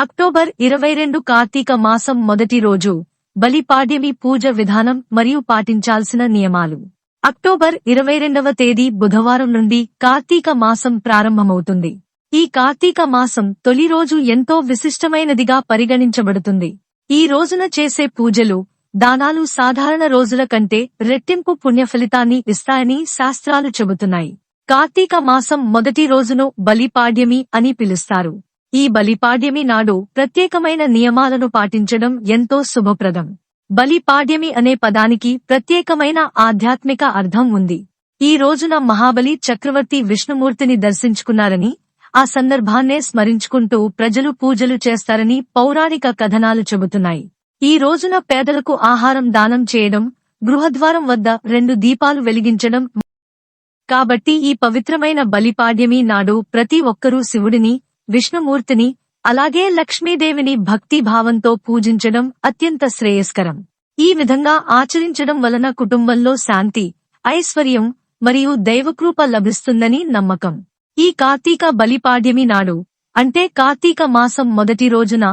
October ఇరవై రెండు కార్తీక మాసం మొదటి రోజు బలిపాడ్యమి పూజ విధానం మరియు పాటించాల్సిన నియమాలు. అక్టోబర్ ఇరవై రెండవ తేదీ బుధవారం నుండి కార్తీక మాసం ప్రారంభమవుతుంది. ఈ కార్తీక మాసం తొలి రోజు ఎంతో విశిష్టమైనదిగా పరిగణించబడుతుంది. ఈ రోజున చేసే పూజలు దానాలు సాధారణ రోజుల కంటే రెట్టింపు పుణ్య ఫలితాన్ని ఇస్తాయని శాస్త్రాలు చెబుతున్నాయి. కార్తీక మాసం మొదటి రోజును బలిపాడ్యమి అని పిలుస్తారు. ఈ బలిపాడ్యమి నాడు ప్రత్యేకమైన నియమాలను పాటించడం ఎంతో శుభప్రదం. బలిపాడ్యమి అనే పదానికి ప్రత్యేకమైన ఆధ్యాత్మిక అర్థం ఉంది. ఈ రోజున మహాబలి చక్రవర్తి విష్ణుమూర్తిని దర్శించుకున్నారని ఆ సందర్భాన్నే స్మరించుకుంటూ ప్రజలు పూజలు చేస్తారని పౌరాణిక కథనాలు చెబుతున్నాయి. ఈ రోజున పేదలకు ఆహారం దానం చేయడం గృహద్వారం వద్ద రెండు దీపాలు వెలిగించడం కాబట్టి ఈ పవిత్రమైన బలిపాడ్యమి నాడు ప్రతి ఒక్కరూ శివుడిని విష్ణుమూర్తిని అలాగే లక్ష్మీదేవిని భక్తి భావంతో పూజించడం అత్యంత శ్రేయస్కరం. ఈ విధంగా ఆచరించడం వలన కుటుంబంలో శాంతి ఐశ్వర్యం మరియు దైవకృప లభిస్తుందని నమ్మకం. ఈ కార్తీక బలిపాడ్యమి నాడు అంటే కార్తీక మాసం మొదటి రోజున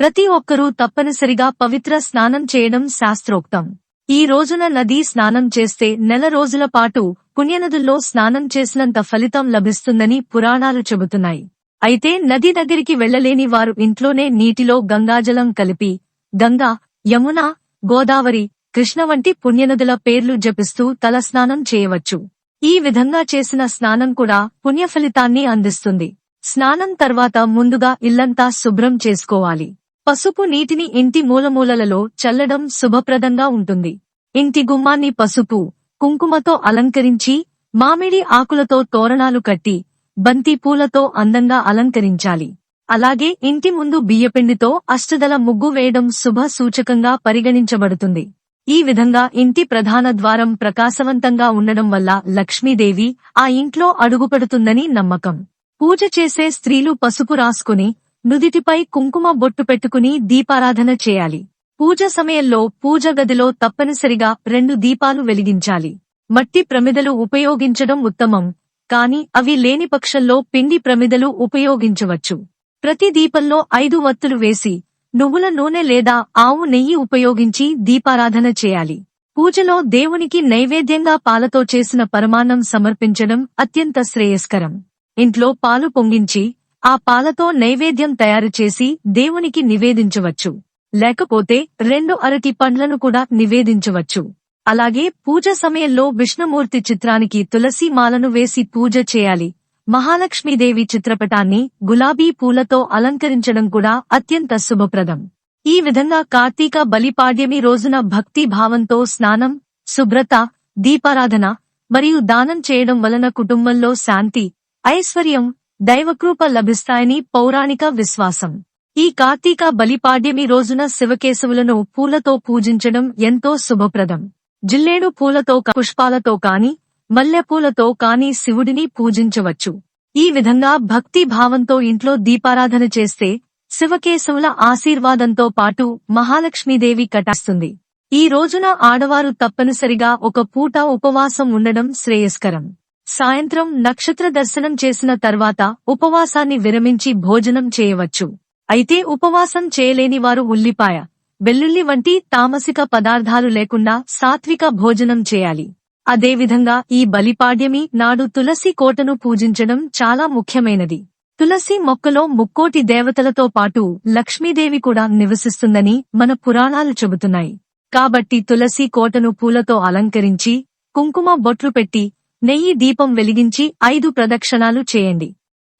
ప్రతి ఒక్కరూ తప్పనిసరిగా పవిత్ర స్నానం చేయడం శాస్త్రోక్తం. ఈ రోజున నదీ స్నానం చేస్తే నెల రోజుల పాటు పుణ్యనదుల్లో స్నానం చేసినంత ఫలితం లభిస్తుందని పురాణాలు చెబుతున్నాయి. అయితే నది దగ్గరికి వెళ్ళలేని వారు ఇంట్లోనే నీటిలో గంగాజలం కలిపి గంగా యమున గోదావరి కృష్ణ వంటి పుణ్యనదుల పేర్లు జపిస్తూ తలస్నానం చేయవచ్చు. ఈ విధంగా చేసిన స్నానం కూడా పుణ్యఫలితాన్ని అందిస్తుంది. స్నానం తర్వాత ముందుగా ఇల్లంతా శుభ్రం చేసుకోవాలి. పసుపు నీటిని ఇంటి మూలమూలలలో చల్లడం శుభప్రదంగా ఉంటుంది. ఇంటి గుమ్మాన్ని పసుపు కుంకుమతో అలంకరించి మామిడి ఆకులతో తోరణాలు కట్టి బంతి పూలతో అందంగా అలంకరించాలి. అలాగే ఇంటి ముందు బియ్యపిండితో అష్టదల ముగ్గు వేయడం శుభ సూచకంగా పరిగణించబడుతుంది. ఈ విధంగా ఇంటి ప్రధాన ద్వారం ప్రకాశవంతంగా ఉండడం వల్ల లక్ష్మీదేవి ఆ ఇంట్లో అడుగుపెడుతుందని నమ్మకం. పూజ చేసే స్త్రీలు పసుపు రాసుకుని నుదిటిపై కుంకుమ బొట్టు పెట్టుకుని దీపారాధన చేయాలి. పూజ సమయంలో పూజ గదిలో తప్పనిసరిగా రెండు దీపాలు వెలిగించాలి. మట్టి ప్రమిదలు ఉపయోగించడం ఉత్తమం. కాని అవి లేని పక్షంలో పిండి ప్రమిదలు ఉపయోగించవచ్చు. ప్రతి దీపంలో ఐదు వత్తులు వేసి నువ్వుల నూనె లేదా ఆవు నెయ్యి ఉపయోగించి దీపారాధన చేయాలి. పూజలో దేవునికి నైవేద్యంగా పాలతో చేసిన పరమాన్నం సమర్పించడం అత్యంత శ్రేయస్కరం. ఇంట్లో పాలు పొంగించి ఆ పాలతో నైవేద్యం తయారు చేసి దేవునికి నివేదించవచ్చు. లేకపోతే రెండు అరటి పండ్లను కూడా నివేదించవచ్చు. అలాగే పూజ సమయంలో విష్ణుమూర్తి చిత్రానికి తులసి మాలను వేసి పూజ చేయాలి. మహాలక్ష్మీదేవి చిత్రపటాన్ని గులాబీ పూలతో అలంకరించడం కూడా అత్యంత శుభప్రదం. ఈ విధంగా కార్తీక బలిపాడ్యమి రోజున భక్తి భావంతో స్నానం శుభ్రత దీపారాధన మరియు దానం చేయడం వలన కుటుంబంలో శాంతి ఐశ్వర్యం దైవకృప లభిస్తాయని పౌరాణిక విశ్వాసం. ఈ కార్తీక బలిపాడ్యమి రోజున శివకేశవులను పూలతో పూజించడం ఎంతో శుభప్రదం. జిల్లేడు పూలతో పుష్పాలతో కాని మల్లెపూలతో కాని శివుడిని పూజించవచ్చు. ఈ విధంగా భక్తి భావంతో ఇంట్లో దీపారాధన చేస్తే శివకేశవుల ఆశీర్వాదంతో పాటు మహాలక్ష్మీదేవి కటాస్తుంది ఈ రోజున ఆడవారు తప్పనిసరిగా ఒక పూట ఉపవాసం ఉండడం శ్రేయస్కరం. సాయంత్రం నక్షత్ర దర్శనం చేసిన తర్వాత ఉపవాసాన్ని విరమించి భోజనం చేయవచ్చు. అయితే ఉపవాసం చేయలేని వారు ఉల్లిపాయ వెల్లుల్లి వంటి తామసిక పదార్థాలు లేకుండా సాత్విక భోజనం చేయాలి. అదేవిధంగా ఈ బలిపాడ్యమి నాడు తులసి కోటను పూజించడం చాలా ముఖ్యమైనది. తులసి మొక్కలో ముక్కోటి దేవతలతో పాటు లక్ష్మీదేవి కూడా నివసిస్తుందని మన పురాణాలు చెబుతున్నాయి. కాబట్టి తులసి కోటను పూలతో అలంకరించి కుంకుమ బొట్లు పెట్టి నెయ్యి దీపం వెలిగించి ఐదు ప్రదక్షిణాలు చేయండి.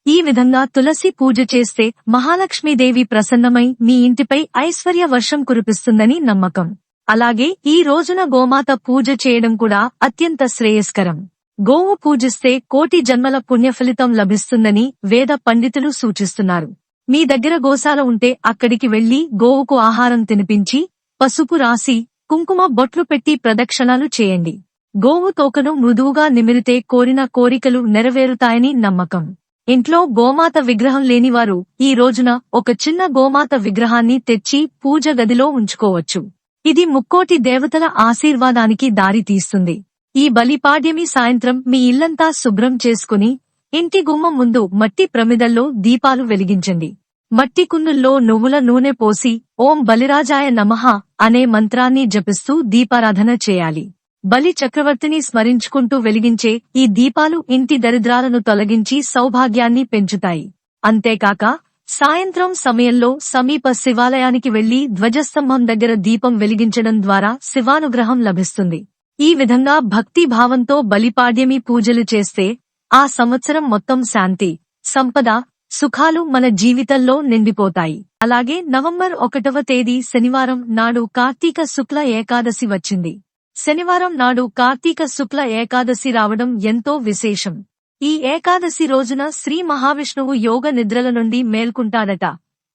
ఈ విధంగా తులసి పూజ చేస్తే మహాలక్ష్మీదేవి ప్రసన్నమై మీ ఇంటిపై ఐశ్వర్య వర్షం కురిపిస్తుందని నమ్మకం. అలాగే ఈ రోజున గోమాత పూజ చేయడం కూడా అత్యంత శ్రేయస్కరం. గోవు పూజిస్తే కోటి జన్మల పుణ్యఫలితం లభిస్తుందని వేద పండితులు సూచిస్తున్నారు. మీ దగ్గర గోశాల ఉంటే అక్కడికి వెళ్ళి గోవుకు ఆహారం తినిపించి పసుపు రాసి కుంకుమ బొట్లు పెట్టి ప్రదక్షిణాలు చేయండి. గోవు తోకను మృదువుగా నిమిరితే కోరిన కోరికలు నెరవేరుతాయని నమ్మకం. ఇంట్లో గోమాత విగ్రహం లేనివారు ఈ రోజున ఒక చిన్న గోమాత విగ్రహాన్ని తెచ్చి పూజ గదిలో ఉంచుకోవచ్చు. ఇది ముక్కోటి దేవతల ఆశీర్వాదానికి దారి తీస్తుంది. ఈ బలిపాడ్యమి సాయంత్రం మీ ఇల్లంతా శుభ్రం చేసుకుని ఇంటి గుమ్మం ముందు మట్టి ప్రమిదల్లో దీపాలు వెలిగించండి. మట్టి కుందుల్లో నువ్వుల నూనె పోసి ఓం బలిరాజాయ నమః అనే మంత్రాన్ని జపిస్తూ దీపారాధన చేయాలి. బలి చక్రవర్తిని స్మరించుకుంటూ వెలిగించే ఈ దీపాలు ఇంటి దరిద్రాలను తొలగించి సౌభాగ్యాన్ని పెంచుతాయి. అంతేకాక సాయంత్రం సమయంలో సమీప శివాలయానికి వెళ్ళి ధ్వజస్తంభం దగ్గర దీపం వెలిగించడం ద్వారా శివానుగ్రహం లభిస్తుంది. ఈ విధంగా భక్తి భావంతో బలిపాడ్యమి పూజలు చేస్తే ఆ సంవత్సరం మొత్తం శాంతి సంపద సుఖాలు మన జీవితంలో నిండిపోతాయి. అలాగే నవంబర్ ఒకటవ తేదీ శనివారం నాడు కార్తీక శుక్ల ఏకాదశి వచ్చింది. శనివారం నాడు కార్తీక శుక్ల ఏకాదశి రావడం ఎంతో విశేషం. ఈ ఏకాదశి రోజున శ్రీ మహావిష్ణువు యోగ నిద్రల నుండి మేల్కుంటాడట.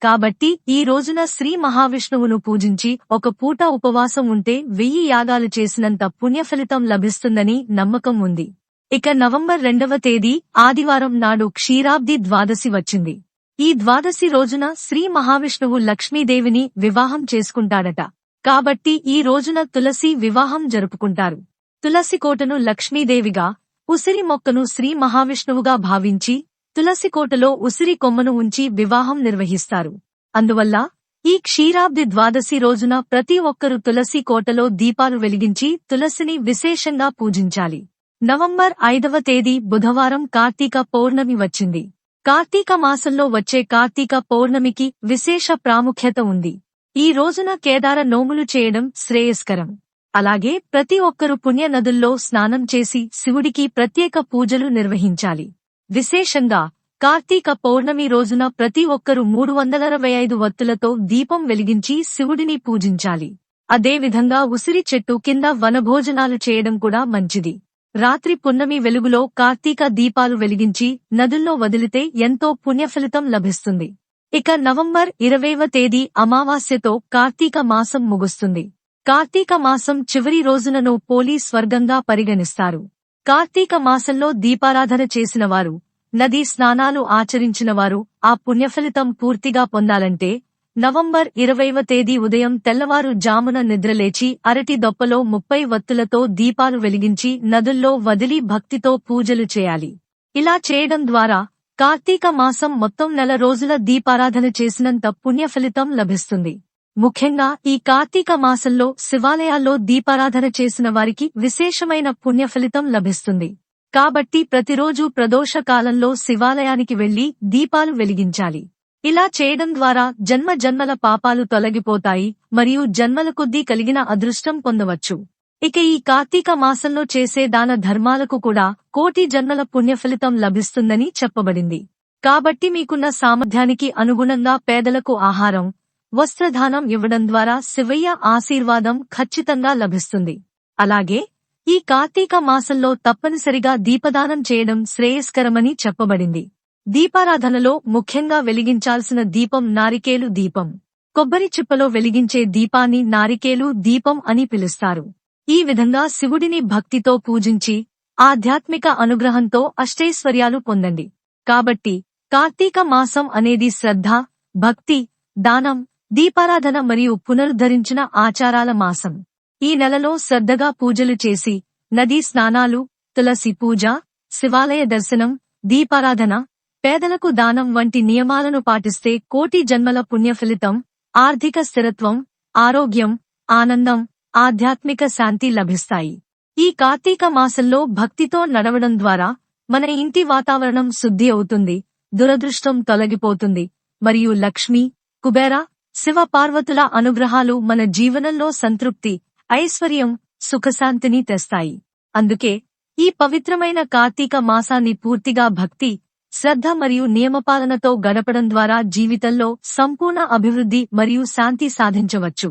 కాబట్టి ఈ రోజున శ్రీ మహావిష్ణువును పూజించి ఒక పూట ఉపవాసం ఉంటే వెయ్యి యాగాలు చేసినంత పుణ్యఫలితం లభిస్తుందని నమ్మకం ఉంది. ఇక నవంబర్ రెండవ తేదీ ఆదివారం నాడు క్షీరాబ్ది ద్వాదశి వచ్చింది. ఈ ద్వాదశి రోజున శ్రీ మహావిష్ణువు లక్ష్మీదేవిని వివాహం చేసుకుంటాడట. కాబట్టి ఈ రోజున తులసి వివాహం జరుపుకుంటారు. తులసి కోటను లక్ష్మీదేవిగా ఉసిరి మొక్కను శ్రీ మహావిష్ణువుగా భావించి తులసి కోటలో ఉసిరి కొమ్మను ఉంచి వివాహం నిర్వహిస్తారు. అందువల్ల ఈ క్షీరాబ్ది ద్వాదశి రోజున ప్రతి ఒక్కరూ తులసి కోటలో దీపాలు వెలిగించి తులసిని విశేషంగా పూజించాలి. నవంబర్ ఐదవ తేదీ బుధవారం కార్తీక పౌర్ణమి వచ్చింది. కార్తీక మాసంలో వచ్చే కార్తీక పౌర్ణమికి విశేష ప్రాముఖ్యత ఉంది. ఈ రోజున కేదార నోములు చేయడం శ్రేయస్కరం. అలాగే ప్రతి ఒక్కరూ పుణ్య నదుల్లో స్నానం చేసి శివుడికి ప్రత్యేక పూజలు నిర్వహించాలి. విశేషంగా కార్తీక పౌర్ణమి రోజున ప్రతి ఒక్కరూ మూడు వందల అరవై ఐదు వత్తులతో దీపం వెలిగించి శివుడిని పూజించాలి. అదేవిధంగా ఉసిరి చెట్టు కింద వనభోజనాలు చేయడం కూడా మంచిది. రాత్రి పున్నమి వెలుగులో కార్తీక దీపాలు వెలిగించి నదుల్లో వదిలితే ఎంతో పుణ్యఫలితం లభిస్తుంది. ఇక నవంబర్ ఇరవైవ తేదీ అమావాస్యతో కార్తీక మాసం ముగుస్తుంది. కార్తీక మాసం చివరి రోజునను పోలీస్ స్వర్గంగా పరిగణిస్తారు. కార్తీక మాసంలో దీపారాధన చేసినవారు నదీ స్నానాలు ఆచరించినవారు ఆ పుణ్యఫలితం పూర్తిగా పొందాలంటే నవంబర్ ఇరవైవ తేదీ ఉదయం తెల్లవారు జామున నిద్రలేచి అరటి దొప్పలో ముప్పై వత్తులతో దీపాలు వెలిగించి నదుల్లో వదిలి భక్తితో పూజలు చేయాలి. ఇలా చేయడం ద్వారా కార్తీక మాసం మొత్తం నెల రోజుల దీపారాధన చేసినంత పుణ్యఫలితం లభిస్తుంది. ముఖ్యంగా ఈ కార్తీక మాసంలో శివాలయాల్లో దీపారాధన చేసిన వారికి విశేషమైన పుణ్యఫలితం లభిస్తుంది. కాబట్టి ప్రతిరోజు ప్రదోష కాలంలో శివాలయానికి వెళ్ళి దీపాలు వెలిగించాలి. ఇలా చేయడం ద్వారా జన్మ జన్మల పాపాలు తొలగిపోతాయి మరియు జన్మల కొద్దీ కలిగిన అదృష్టం పొందవచ్చు. ఇక ఈ కార్తీక మాసంలో చేసే దాన ధర్మాలకు కూడా కోటి జన్మల పుణ్యఫలితం లభిస్తుందని చెప్పబడింది. కాబట్టి మీకున్న సామర్థ్యానికి అనుగుణంగా పేదలకు ఆహారం వస్త్రదానం ఇవ్వడం ద్వారా శివయ్య ఆశీర్వాదం ఖచ్చితంగా లభిస్తుంది. అలాగే ఈ కార్తీక మాసంలో తప్పనిసరిగా దీపదానం చేయడం శ్రేయస్కరమని చెప్పబడింది. దీపారాధనలో ముఖ్యంగా వెలిగించాల్సిన దీపం నారికేలు దీపం. కొబ్బరి చిప్పలో వెలిగించే దీపాన్ని నారికేలు దీపం అని పిలుస్తారు. ఈ విధంగా శివుడిని భక్తితో పూజించి ఆధ్యాత్మిక అనుగ్రహంతో అష్టైశ్వర్యాలు పొందండి. కాబట్టి కార్తీక మాసం అనేది శ్రద్ధ భక్తి దానం దీపారాధన మరియు పునరుద్ధరించిన ఆచారాల మాసం. ఈ నెలలో శ్రద్ధగా పూజలు చేసి నదీ స్నానాలు తులసి పూజ శివాలయ దర్శనం దీపారాధన పేదలకు దానం వంటి నియమాలను పాటిస్తే కోటి జన్మల పుణ్యఫలితం ఆర్థిక స్థిరత్వం ఆరోగ్యం ఆనందం ఆధ్యాత్మిక శాంతి లభిస్తాయి. ఈ కార్తీక మాసంలో భక్తితో నడవడం ద్వారా మన ఇంటి వాతావరణం శుద్ధి అవుతుంది దురదృష్టం తొలగిపోతుంది మరియు లక్ష్మి కుబేర శివ పార్వతుల అనుగ్రహాలు మన జీవనంలో సంతృప్తి ఐశ్వర్యం సుఖశాంతిని తెస్తాయి. అందుకే ఈ పవిత్రమైన కార్తీక మాసాన్ని పూర్తిగా భక్తి శ్రద్ధ మరియు నియమపాలనతో గడపడం ద్వారా జీవితంలో సంపూర్ణ అభివృద్ధి మరియు శాంతి సాధించవచ్చు.